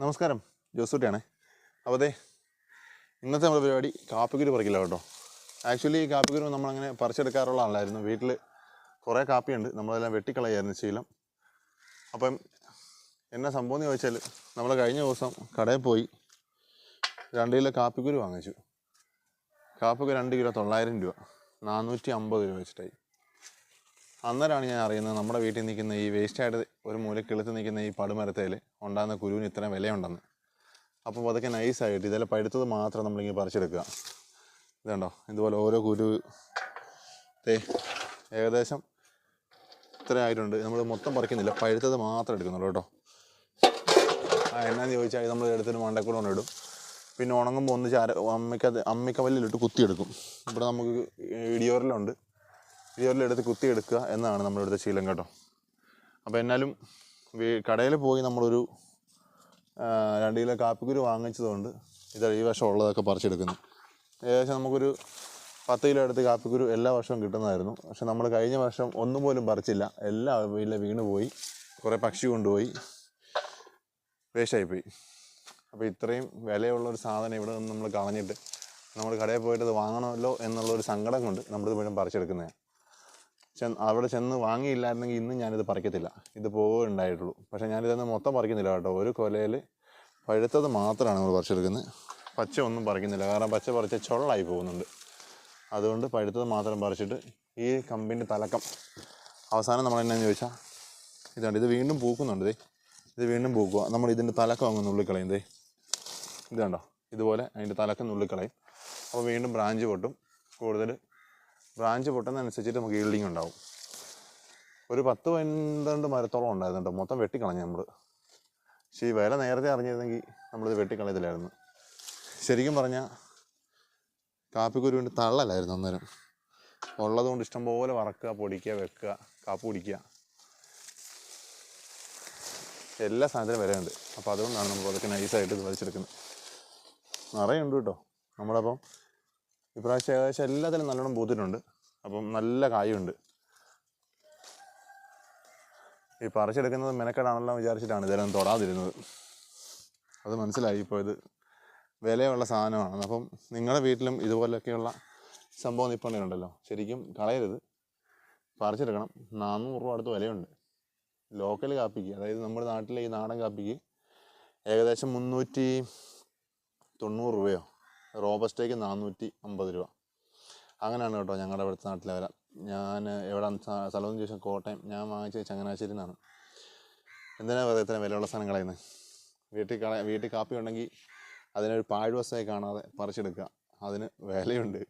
നമസ്കാരം. ജോസൂട്ടിയാണേ. അപ്പോൾ അതെ ഇന്നത്തെ നമ്മുടെ പരിപാടി കാപ്പിക്കുരു പറിക്കില്ല കേട്ടോ. ആക്ച്വലി ഈ കാപ്പിക്കുരു നമ്മളങ്ങനെ പറിച്ചെടുക്കാറുള്ള ആളായിരുന്നു. വീട്ടിൽ കുറേ കാപ്പിയുണ്ട്. നമ്മളെല്ലാം വെട്ടിക്കളയായിരുന്നു ശീലം. അപ്പം എന്നെ സംഭവം എന്ന് ചോദിച്ചാൽ നമ്മൾ കഴിഞ്ഞ ദിവസം കടയിൽ പോയി രണ്ട് കിലോ കാപ്പിക്കുരു വാങ്ങിച്ചു. കാപ്പിക്കുരു രണ്ട് കിലോ തൊള്ളായിരം രൂപ. നാനൂറ്റി അമ്പത് രൂപ വെച്ചിട്ടായി. അന്നേരമാണ് ഞാൻ അറിയുന്നത് നമ്മുടെ വീട്ടിൽ നിൽക്കുന്ന ഈ വേസ്റ്റായിട്ട് ഒരു മൂല കിളുത്ത് നിൽക്കുന്ന ഈ പടുമരത്തേൽ ഉണ്ടാകുന്ന കുരുവിന് ഇത്രയും വിലയുണ്ടെന്ന്. അപ്പോൾ അതൊക്കെ നൈസായിട്ട് ഇതെല്ലാം പഴുത്തത് മാത്രം നമ്മളിങ്ങനെ പറിച്ചെടുക്കുക. ഇതുണ്ടോ? ഇതുപോലെ ഓരോ കുരു ദേ ഏകദേശം ഇത്ര ആയിട്ടുണ്ട്. നമ്മൾ മൊത്തം പറിക്കുന്നില്ല. പഴുത്തത് മാത്രം എടുക്കുന്നുള്ളൂ കേട്ടോ. ആ എന്നാന്ന് ചോദിച്ചാൽ നമ്മൾ എടുത്തിട്ട് മണ്ടക്കൂടെ കൊണ്ടിടും പിന്നെ ഉണങ്ങുമ്പോൾ ഒന്ന് ചാര അമ്മിക്ക അമ്മിക്കവല്ലിലിട്ട് കുത്തിയെടുക്കും. ഇവിടെ നമുക്ക് ഇടിയോറിലുണ്ട് ഇടിയോറിലെടുത്ത് കുത്തിയെടുക്കുക എന്നാണ് നമ്മളിവിടുത്തെ ശീലം കേട്ടോ. അപ്പോൾ എന്നാലും കടയിൽ പോയി നമ്മളൊരു രണ്ട് കിലോ കാപ്പിക്കുരു വാങ്ങിച്ചതുകൊണ്ട് ഇത് ഈ വർഷം ഉള്ളതൊക്കെ പറിച്ചെടുക്കുന്നു. ഏകദേശം നമുക്കൊരു പത്ത് കിലോ എടുത്ത് കാപ്പിക്കുരു എല്ലാ വർഷവും കിട്ടുന്നതായിരുന്നു. പക്ഷെ നമ്മൾ കഴിഞ്ഞ വർഷം ഒന്നും പോലും പറിച്ചില്ല. എല്ലാ വീട്ടിലും വീണ് പോയി. കുറേ പക്ഷി കൊണ്ടുപോയി. വേസ്റ്റായിപ്പോയി. അപ്പോൾ ഇത്രയും വിലയുള്ള ഒരു സാധനം ഇവിടെ നിന്ന് നമ്മൾ കളഞ്ഞിട്ട് നമ്മൾ കടയിൽ പോയിട്ട് അത് വാങ്ങണമല്ലോ എന്നുള്ളൊരു സങ്കടം കൊണ്ട് നമ്മളിത് മുഴുവൻ പറിച്ചെടുക്കുന്നതാണ്. ചെന്ന് അവിടെ ചെന്ന് വാങ്ങിയില്ലായിരുന്നെങ്കിൽ ഇന്നും ഞാനിത് പറിക്കത്തില്ല. ഇത് പോവേ ഉണ്ടായിട്ടുള്ളൂ. പക്ഷേ ഞാനിതൊന്നും മൊത്തം പറിക്കുന്നില്ല കേട്ടോ. ഒരു കൊലയിൽ പഴുത്തത് മാത്രമാണ് നമ്മൾ പറിച്ചെടുക്കുന്നത്. പച്ച ഒന്നും പറിക്കുന്നില്ല. കാരണം പച്ച പറിച്ച ചൊള്ളായി പോകുന്നുണ്ട്. അതുകൊണ്ട് പഴുത്തത് മാത്രം പറിച്ചിട്ട് ഈ കമ്പിന്റെ തലക്കം അവസാനം നമ്മൾ എന്നാന്ന് ചോദിച്ചാൽ ഇതാണ് ഇത് വീണ്ടും പൂക്കുന്നുണ്ട് ഇത് വീണ്ടും പൂക്കുക. നമ്മൾ ഇതിന്റെ തലക്കം അങ്ങ് നുള്ളിക്കളയും ദേ. കണ്ടോ? ഇതുപോലെ അതിന്റെ തലക്കം നുള്ളിക്കളയും. അപ്പോൾ വീണ്ടും ബ്രാഞ്ച് പൊട്ടും. കൂടുതൽ ബ്രാഞ്ച് പൊട്ടുന്നതനുസരിച്ചിട്ട് നമുക്ക് ഈൽഡിങ് ഉണ്ടാവും. ഒരു പത്ത് പന്ത്രണ്ട് മരത്തോളം ഉണ്ടായിരുന്നു മൊത്തം വെട്ടിക്കളഞ്ഞു നമ്മൾ പക്ഷേ ഈ വില നേരത്തെ അറിഞ്ഞിരുന്നെങ്കിൽ നമ്മളിത് വെട്ടിക്കളയത്തില്ലായിരുന്നു. ശരിക്കും പറഞ്ഞാൽ കാപ്പിക്കുരുവിന്റെ തള്ളലായിരുന്നു അന്നേരം. ഉള്ളതുകൊണ്ട് ഇഷ്ടംപോലെ വറക്കുക പൊടിക്കുക വെക്കുക കാപ്പ് കുടിക്കുക. എല്ലാ സാധനത്തിനും വിലയുണ്ട്. അപ്പോൾ അതുകൊണ്ടാണ് നമ്മൾ അതൊക്കെ നൈസായിട്ട് വലിച്ചെടുക്കുന്നത്. നിറയുണ്ട് കേട്ടോ. നമ്മളപ്പം ഇപ്രാവശ്യം ഏകദേശം എല്ലാത്തിലും നല്ലോണം പൂത്തിട്ടുണ്ട്. അപ്പം നല്ല കായുണ്ട്. ഈ പറിച്ചെടുക്കുന്നത് മെനക്കെടാണല്ലോ വിചാരിച്ചിട്ടാണ് ഇതെല്ലാം തൊടാതിരുന്നത്. അത് മനസ്സിലായി ഇപ്പോൾ ഇത് വിലയുള്ള സാധനമാണ്. അപ്പം നിങ്ങളുടെ വീട്ടിലും ഇതുപോലെയൊക്കെയുള്ള സംഭവം നിൽപ്പുണ്ടെങ്കിലുണ്ടല്ലോ ശരിക്കും കളയരുത്. പറിച്ചെടുക്കണം. നാനൂറ് രൂപ അടുത്ത് വിലയുണ്ട്. ലോക്കൽ കാപ്പിക്ക് അതായത് നമ്മുടെ നാട്ടിലെ ഈ നാടൻ കാപ്പിക്ക് ഏകദേശം മുന്നൂറ്റി തൊണ്ണൂറ് രൂപയോ റോബസ്റ്റേക്ക് നാനൂറ്റി അമ്പത് രൂപ. അങ്ങനെയാണ് കേട്ടോ ഞങ്ങളുടെ ഇവിടുത്തെ നാട്ടിലെ വില. ഞാൻ എവിടെ സ്ഥലം എന്ന് ചോദിച്ചാൽ കോട്ടയം. ഞാൻ വാങ്ങിച്ചത് ചങ്ങനാശ്ശേരി നിന്നാണ്. എന്തിനാണ് വെറുതെ ഇത്രയും വിലയുള്ള സാധനം കളയുന്നത് വീട്ടിൽ കള വീട്ടിൽ കാപ്പി ഉണ്ടെങ്കിൽ അതിനൊരു പാഴ്വസ്തായി കാണാതെ പറിച്ചെടുക്കുക. അതിന് വിലയുണ്ട്.